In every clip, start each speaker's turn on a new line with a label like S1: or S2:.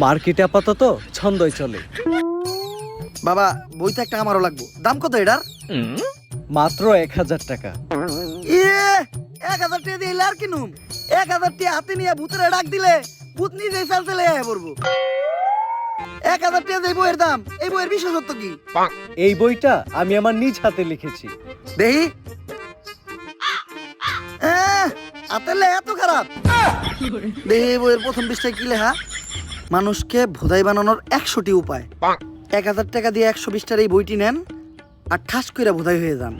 S1: মার্কেটে আপাতত ছন্দই চলে।
S2: বাবা বইতে একটা আমারও লাগবো। দাম কত এটার?
S1: মাত্র এক হাজার টাকা।
S2: ইয়ে এক হাজার টাকা দিয়ে আর কিনুম এক হাজার টাকা হাতে নিয়ে ভূতের ডাক দিলে ভূত নিজেই চাল চলে আয় পড়ব। এক হাজার টাকা এই বইয়ের দাম এই বইয়ের বিশেষত্ব কি?
S1: এই বইটা আমি আমার নিজ হাতে লিখেছি।
S2: দেহি? হাতের লেখা এত খারাপ। দেহি এই বইয়ের প্রথম পৃষ্ঠায় কি লেখা? মানুষকে ভোদাই বানানোর একশোটি উপায়। এক হাজার টাকা দিয়ে একশো বিশটার এই বইটি নেন আর ঠাস করে ভোদাই হয়ে যান।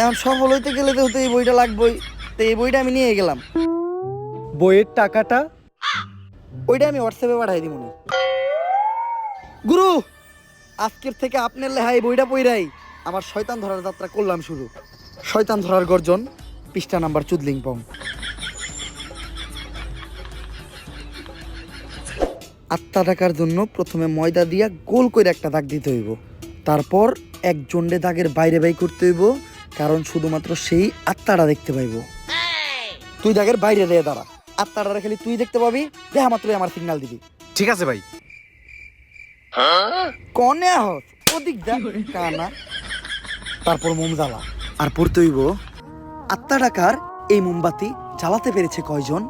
S2: এখন সফল হইতে গেলে তো এই বইটা লাগবেই। তো এই বইটা আমি নিয়ে গেলাম।
S1: বইয়ের টাকাটা
S2: ওইটা আমি হোয়াটসঅ্যাপে পাঠাই দিব গুরু আজকের থেকে আপনার লেহা এই বইটা পইরাই। আমার শয়তান ধরার যাত্রা করলাম শুরু। শয়তান ধরার গর্জন পৃষ্ঠা নাম্বার চুদলিং পং আত্মা ডাকার জন্য প্রথমে ময়দা দিয়া গোল করে একটা দাগ দিতে হইব। তারপর এক জন্ডে দাগের বাইরে বাই করতে হইব কারণ শুধুমাত্র সেই আত্মাটা দেখতে পাইব। তুই দাগের বাইরে দিয়ে দাঁড়া। আত্মাটা খালি তুই দেখতে পাবি দেখা মাত্রই আমার সিগন্যাল দিবি।
S3: ঠিক আছে ভাই।
S2: কনে হস ওদিক দেখ কানা। তারপর মোম জ্বালা আর পড়তে হইব আত্মা ডাকার এই মোমবাতি জ্বালাতে পেরেছে কয়জন?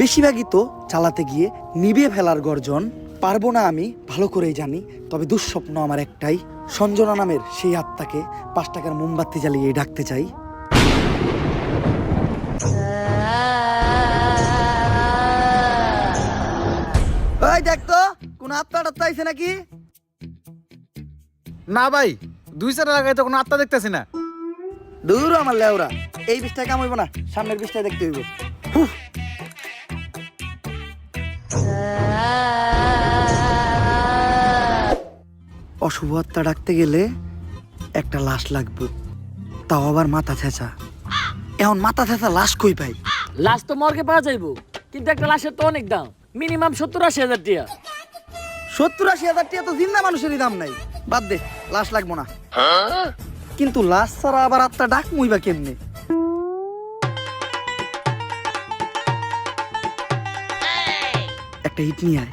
S2: বেশিরভাগই তো চালাতে গিয়ে নিভিয়ে ফেলার গর্জন। পারব না আমি ভালো করেই জানি তবে দুঃস্বপ্ন আমার একটাই সঞ্জনা নামের সেই আত্মাকে পাঁচ টাকার মোমবাতি জ্বালিয়ে ডাকতে চাই। ওই দেখ তো কোন আত্মা টাত্মা আইছে নাকি?
S3: না ভাই দুই চার লাগাই তো কোনো আত্মা দেখতেছি না।
S2: দূর আমার লেওরা এই বিষটা কাম হইব না সামনের বিষটা দেখতে হইব। হুফ। অশুভ আত্মা ডাকতে গেলে একটা লাশ লাগবে। তাও আবার মাথা ছেঁচা। এখন মাথা ছেঁচা লাশ কই পাই?
S4: লাশ তো মর্গে পাওয়া যাইবো কিন্তু একটা লাশের তো অনেক দাম। মিনিমাম সত্তর আশি হাজার টিয়া।
S2: সত্তর আশি হাজার টিয়া তো জিন্দা মানুষেরই দাম নাই। বাদ দে লাশ লাগবো না। কিন্তু লাশ ছাড়া আবার আত্মা ডাক মুইবা কেমনে? একটা হিট নিয়ে আয়।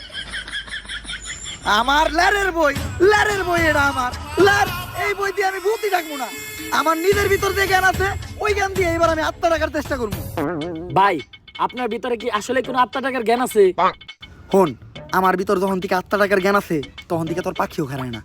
S2: আমার লারের বই লারের বই এটা আমার। লার এই বই দিয়ে আমি ভূতি ডাকবো না। আমার নিজের ভিতর যে জ্ঞান আছে ওই জ্ঞান দিয়ে এবার আমি আত্মা ডাকার চেষ্টা করব।
S4: ভাই আপনার ভিতরে কি আসলে কোনো আত্মা ডাকার জ্ঞান আছে?
S2: হন আমার ভিতর যখন থেকে আত্মা ডাকার জ্ঞান আছে তখন থেকে তোর পাখিও খেলায় না।